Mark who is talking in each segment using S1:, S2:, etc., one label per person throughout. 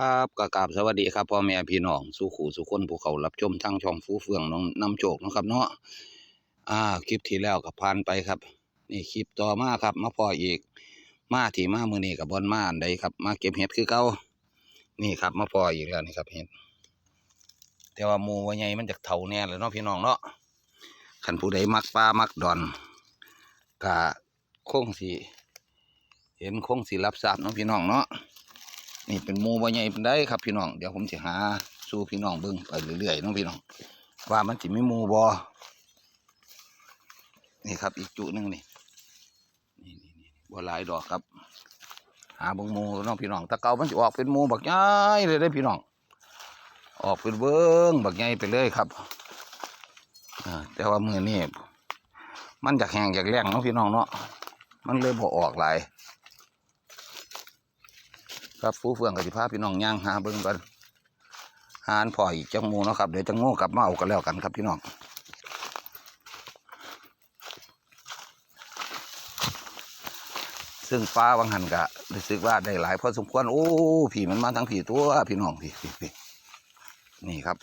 S1: ครับกกราบสวัสดีครับพ่อแม่พี่น้องสู่ขู่สู่คนผู้เขารับชมทางช่องฟูเฟืองน้องน้ำโชคเนะครับเนาะอ่าคลิปที่แล้วก็ผ่านไปครับ นี่คลิปต่อมาครับ มาพออีก มาที่มามือนี้กับบอลมาอันใดครับ มาเก็บเห็ดคือเก่านี่ครับ มาพออีกแล้วนี่ครับเห็ดแต่ว่ามูว่าไงมันจากเถาแน่เลยเนาะพี่น้องเนาะขันผู้ใดมักปลามักดอนกะคงสีเห็นคงสีรับทราบเนาะพี่น้องเนาะ นี่เป็นมูบ่ใหญ่เป็นได้ครับพี่น้อง เดี๋ยวผมจะหาสู่พี่น้องเบิ่งไปเรื่อยๆน้องพี่น้อง ว่ามันสิมีหมูบ่นี่ครับอีกจุหนึงนี่นี่นี่นี่บหลายดอกครับ หาเบิ่งมูน้องพี่น้องตะเกามันจะออกเป็นมูบักใหญ่เลยได้พี่น้อง ออกเป็นเบิ่งบักใหญ่ไปเลยครับอแต่ว่ามือนี่มันจากแห้งจากแรงเนาะพี่น้องเนาะมันเลยบ่ออกหลาย ครับฟูเฟืองกับสิพาพี่น้องย่างหาเบิ่งกันหาอันพ่ออีกจังมูเนาะครับเดี๋ยวจะโง่กลับมาเอากันแล้วกันครับพี่น้องซึ่งปลาวังหันกะรู้สึกว่าได้หลายพอสมควรโอ้ผีมันมาทั้งผีตัวพี่น้องพี่พี่นี่ครับ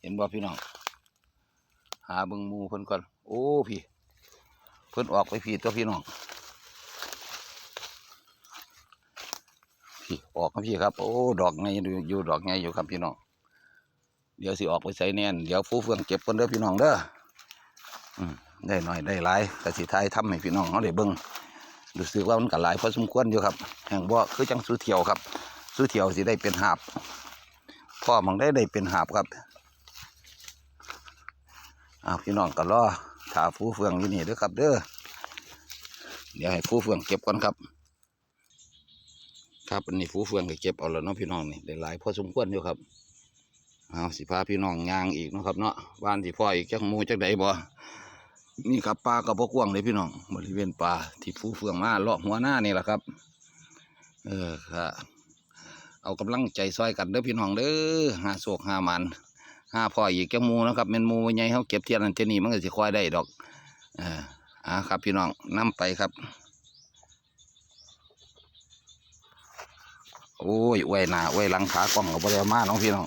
S1: เห็นบ่พี่น้อง หาเบิ่งมูเพิ่นก่อนโอ้พี่เพิ่นออกไปผีตัวพี่น้อง ออกครับพี่ครับ โอ้ ดอกไงอยู่อยู่ดอกไงอยู่ครับพี่น้อง เดี๋ยวสิออกไปใส่แน่น เดี๋ยวฟูเฟืองเก็บคนเด้อพี่น้องเด้อได้หน่อยได้หลายแต่สิทายทำให้พี่น้องเขาได้เบิ่งรู้สึกว่ามันก็หลายพอสมควรอยู่ครับ แห่งบ่คือจังสู้เที่ยวครับสู้เที่ยวสิได้เป็นหาบพ่อมันได้ได้เป็นหาบครับอ้าวพี่น้องก็รอถาฟูเฟืองอยู่นี่เด้อครับ เด้อเดี๋ยวให้ฟูเฟืองเก็บก่อนครับ ครับอันนี้ฟูเฟืองก็เก็บเอาแล้วเนาะพี่น้องนี่ได้หลายพอสมควรอยู่ครับเอาสิพาพี่น้องยางอีกนะครับเนาะบ้านสิพ่ออีกจักมูจักใดบ่นี่ครับปลากับพกกวางเลยพี่น้องบริเวณปลาที่ฟูเฟืองมาเลาะหัวหน้านี่แหละครับ เออครับเอากำลังใจซอยกันเด้อพี่น้องเด้อหาโศกหามันหาพ่ออีกจักมูนะครับเป็นมูใหญ่เขาเก็บเทียนนันเทนนี้มันก็สิค่อยได้ดอก เอออ่าครับพี่น้องนํไปครับ โอ้ยไว้หน้าไว้หลังขากล้องกับบริมาน้องพี่น้อง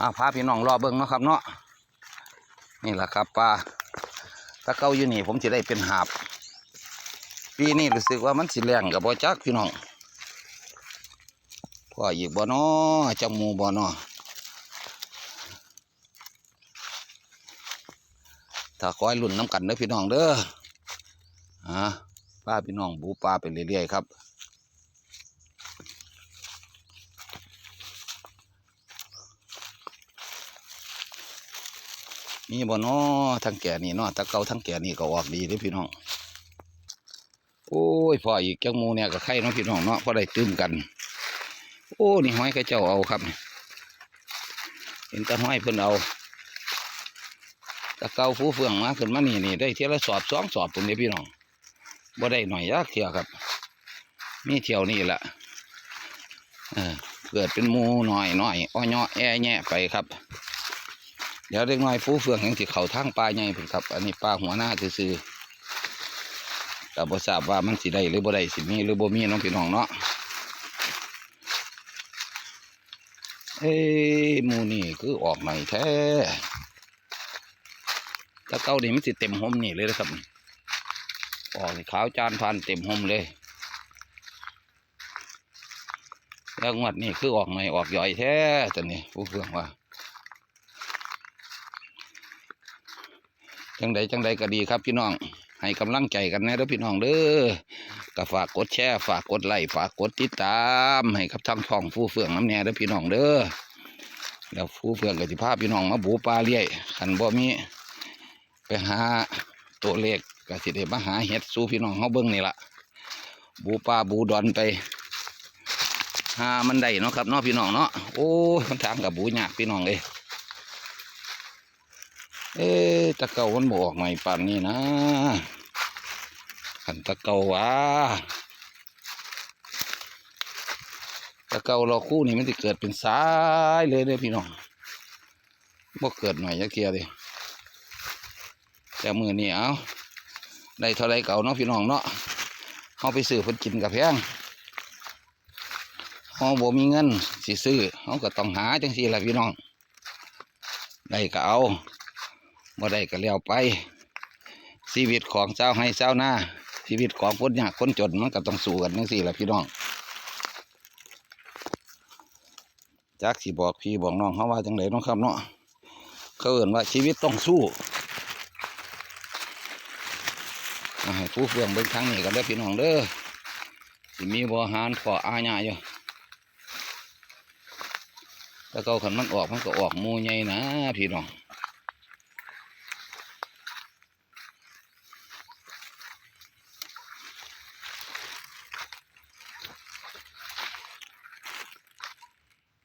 S1: อาพาพี่น้องรอเบิ้งเนาะครับเนาะนี่แหละครับปลาถ้าเก้าอยู่นี่ผมจะได้เป็นหาบปีนี้รู้สึกว่ามันสิแรงกับบ่จักพี่น้องพ่ออีกบ่นอจังมูบ่นอถ้าคอยลุ่นน้ำกันเด้อพี่น้องเด้ออ่า ป้าพี่น้องบูปลาไปเรื่อยๆครับนี่บ่นอทั้งแก่นี่นาะตะเกาทั้งแก่นี่ก็ออกดีเด้อพี่น้อง โอ้ยพออีกจังมูเนี่ยก็ไข่เนาะพี่น้องเนาะพอได้ตื้มกัน โอ้นี่ห้อยกระเจ้าเอาครับเห็นตะห้อยเพิ่นเอาตะเกาฟูเฟืองมาขึ้นมานี่นี่ได้เที่ยวละสอบสองสอบตรงนี้พี่น้อง บ่ได้หน่อยยากเที่ยวครับ มีเที่ยวนี่แหละเออเกิดเป็นมูหน่อยหน่อยอ้อยอแอแง่ไปครับ เดี๋ยวเด็กน้อยฟูเฟืองยังสิเข่าทางปลาใหญ่พุ่นครับ อันนี้ปลาหัวหน้าซื่อแต่บ่ทราบว่ามันสิได้หรือบ่ได้สิมีหรือบ่มีน้องพี่น้องเนาะเอ้ยมูนี่คือออกหน่อยแท้ถ้าเก้านี่มันสิเต็มหมนี่เลยนะครับ ออกนี่ขาวจานพันเต็มหมเลย แล้วงวดนี่คือออกใหม่ออกย่อยแท้ตอนนี้ผู้เฟื่องว่า จังใดจังใดก็ดีครับพี่น้อง ให้กำลังใจกันนะเด้อพี่น้องเด้อก็ฝากกดแชร์ฝากกดไลค์ฝากกดติดตามให้กับทางช่องผู้เฟื่องน้ำแน่เด้อพี่น้องเด้อแล้วผู้เฟื่องก็สิพาพี่น้องมาบูปลาเลี้ยขันบ่มีไปหาตัวเลข ก็สิได้มาหาเห็ดสู่พี่น้องเขาเบิ้งนี่ละบูปลาบูดอนไปหามันได้เนาะครับเนาะพี่น้องเนาะโอ้มันทางกับบูยากพี่น้องเลยเอ๊ะตะเกามันบออกใหม่ป่านนี้นะขันตะเกาวะตะเกาเราคู่นี่มันจะเกิดเป็นสายเลยเด้อพี่น้องบ่เกิดหน่อยยักเกียดิแต่มือนี่เอา ได้เท่าไรเก่าเนาะพี่น้องเนาะเขาไปซื้อเพิ่นกินกับแพงเขาบ่มีเงินสิซื้อเขาก็ต้องหาจังซี่แหละพี่น้อง ได้ก็เอาบ่ได้ก็แล้วไปชีวิตของเจ้าให้เจ้าหน้าชีวิตของคนยากคนจนมันก็ต้องสู้กันจังซี่แหละพี่น้องจักสิบอกพี่บอกน้องเขาว่าจังไดเนาะครับเนาะเขาเอ่นว่าชีวิตต้องสู้เอา ให้ผู้เฟื่องเบิ่งทางนี้กันเด้อพี่น้องเด้อสิมีบ่หารขออาญาอยู่แต่เกาขันมันออกมันก็ออกมูใหญ่นะพี่น้อง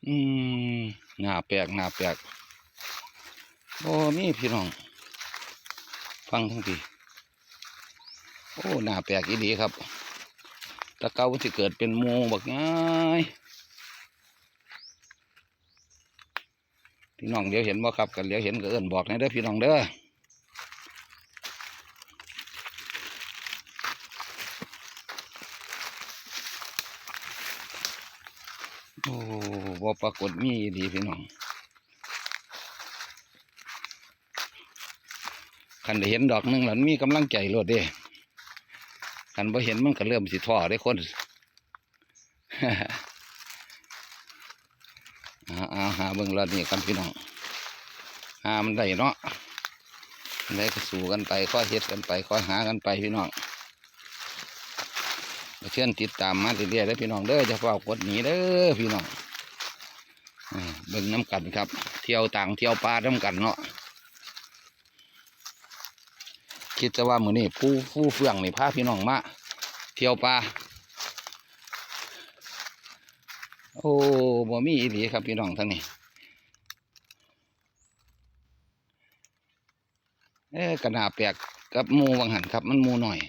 S1: อืมหน้าแปลกหน้าแปลกโอ้มีพี่น้อง ฟังทั้งที โอ้หน้าแปลกอีดีครับตะเกามันสิเกิดเป็นมูบักง่ายพี่น้องเดี๋ยวเห็นบ่ครับกันเดี๋ยวเห็นก็เอิ้นบอกนะเด้อพี่น้องเด้อโอ้บ่ปรากฏมีอีดีพี่น้องคันได้เห็นดอกหนึงแล้วมันมีกำลังใจโลดเด้ คันบ่เห็นมันก็เริ่มสิท้อได้คนอาอาหาเบิ่งรอดนี่กันพี่น้องหามันได้เนาะได้ก็สู้กันไปค่อยเฮ็ดกันไปค่อยหากันไปพี่น้องเชิญติดตามมาเรื่อยๆเด้พี่น้องเด้อจะเฝ้ากดหนีเด้อพี่น้องอ่าเบิ่งน้ำกันครับ เที่ยวต่างเที่ยวป่าน้ำกันเนาะ คิดจะว่ามือนี้ผู้ผู้เฟื่องนี่พาพี่น้องมาเที่ยวป่าโอ้บ่มีอีหลีครับพี่น้องทั้งนี้เอ๊กระนาแปลกกับมูบางหันครับ มันมูหน่อย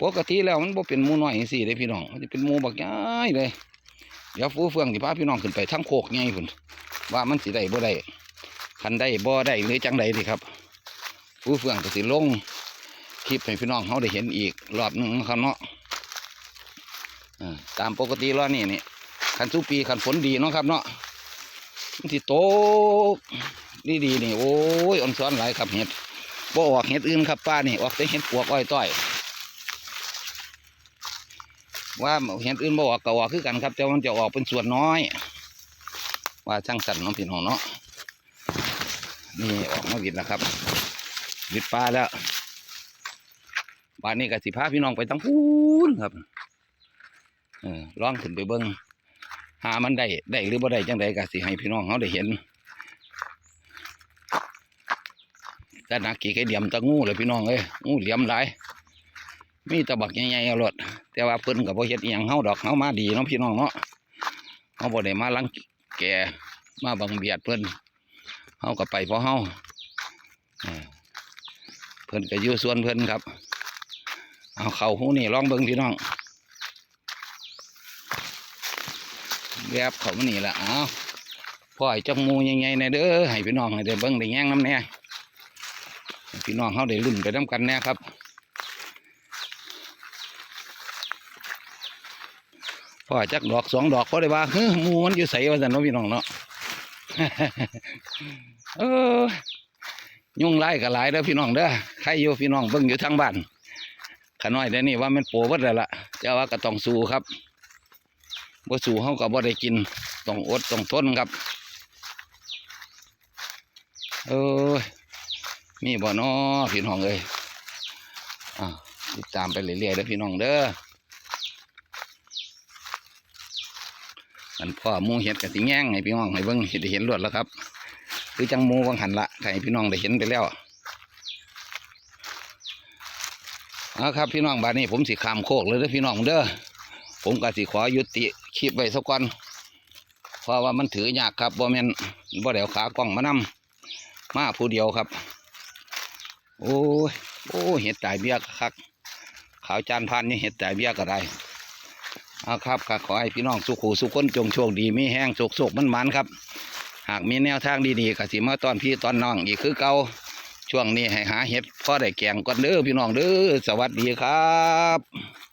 S1: ปกติแล้วมันบ่เป็นมูหน่อยสิเลยพี่น้องมันจะเป็นมูบักใหญ่เลยเดี๋ยวฟูเฟืองสิพาพี่น้องขึ้นไปทั้งโคกใหญ่พุ่นว่ามันสิได้บ่ได้คันได้บ่ได้หรือจังใดดีครับ ฟูเฟื่องก็สิลงคลิปให้พี่น้องเขาได้เห็นอีกรอบหนึ่งครับเนาะตามปกติแล้วนี่นี่คันทุปีคันฝนดีเนาะครับเนาะมันสิโตดีดีนี่โอ้ยอ่อนซ้อนหลายครับเห็ดบ่ออกเห็ดอื่นครับป้านี่ออกแต่เห็ดปวกอ้อยต้อย ว่าเห็ดอื่นบ่ออกก็ออกคือกันครับ แต่วันจะออกเป็นส่วนน้อย ว่าช่างสันน้องพี่น้องเนาะนี่ออกมาวิดแล้วครับ วิดปลาแล้วบ้านนี้ก็สิพาพี่น้องไปตั้งพูนครับเออลองขึ้นไปเบิ้งหามันได้ได้หรือบ่ได้จังใดก็สิให้พี่น้องเขาได้เห็นก็นักกี่ไก่เหลี่ยมตะงูเลยพี่น้องเอ้ยงูเหลี่ยมหลายมีตะบักใหญ่ๆเอารถแต่ว่าเพิ่นกับบ่เฮ็ดอีหยังเฮาดอกเฮามาดีเนาะพี่น้องเนาะเฮาบ่ได้มาลังแกมาบังเบียดเพิ่นเฮาก็ไปเพราะเฮา เพิ่นก็อยู่ส่วนเพิ่นครับ เอาเข้าหูนี่ลองเบิ่งพี่น้องแวบเขามานี่ละเอาพ่อไอ้จักมูใหญ่ๆในเด้อให้พี่น้องให้ได้เบิ่งได้แย่งน้ำแน่พี่น้องเขาได้รุ่นไปน้ำกันแน่ครับพ่อจักดอกสองดอกพอได้ว่าเฮ้ยมูมันอยู่ใสว่าสันเนาพี่น้องเนาะเออ ยุ่งไล่กับหลายเด้อพี่น้องเด้อใครอยู่พี่น้องเบิ่งอยู่ทางบ้านขน้อยเดี๋ยวนี้ว่ามันโปรเบิดแล้วล่ะเจ้าว่าก็ต้องสู้ครับบ่สู่เขาก็บ่ได้กินต้องอดต้องทนครับเอ้ยมีบ่น้อพี่น้องเอ้ยอ่าติดตามไปเรื่อยๆเด้อพี่น้องเด้ออันพ่อมูเห็ดกับสิแง่งให้พี่น้องให้เบิ่งสิได้เห็นรวดแล้วครับ คือจังหมูวังหันละให้พี่น้องได้เห็นไปแล้วเอาครับพี่น้องบ้านนี้ผมสิขามโคกเลยเด้อพี่น้องเด้อผมก็สิขอยุติคลิปไว้สักก่อนเพราะว่ามันถือยากครับบ่แม่นบ่ได้เอาขากล้องมานำมาผู้เดียวครับ โอ้ยโอ้ยเห็ดตายเบี้ยคักขาวจานพันนี่เห็ดตายเบี้ยก็ได้เอาครับก็ขอให้พี่น้องสุขูสุขคนจงโชคดีมีแห้งโศกโศกมันมันครับ หากมีแนวทางดีๆก็สิมาตอนพี่ตอนน้องอีกคือเก่าช่วงนี้ให้หาเห็ดพ่อได้แกงก่อนเด้อพี่น้องเด้อสวัสดีครับ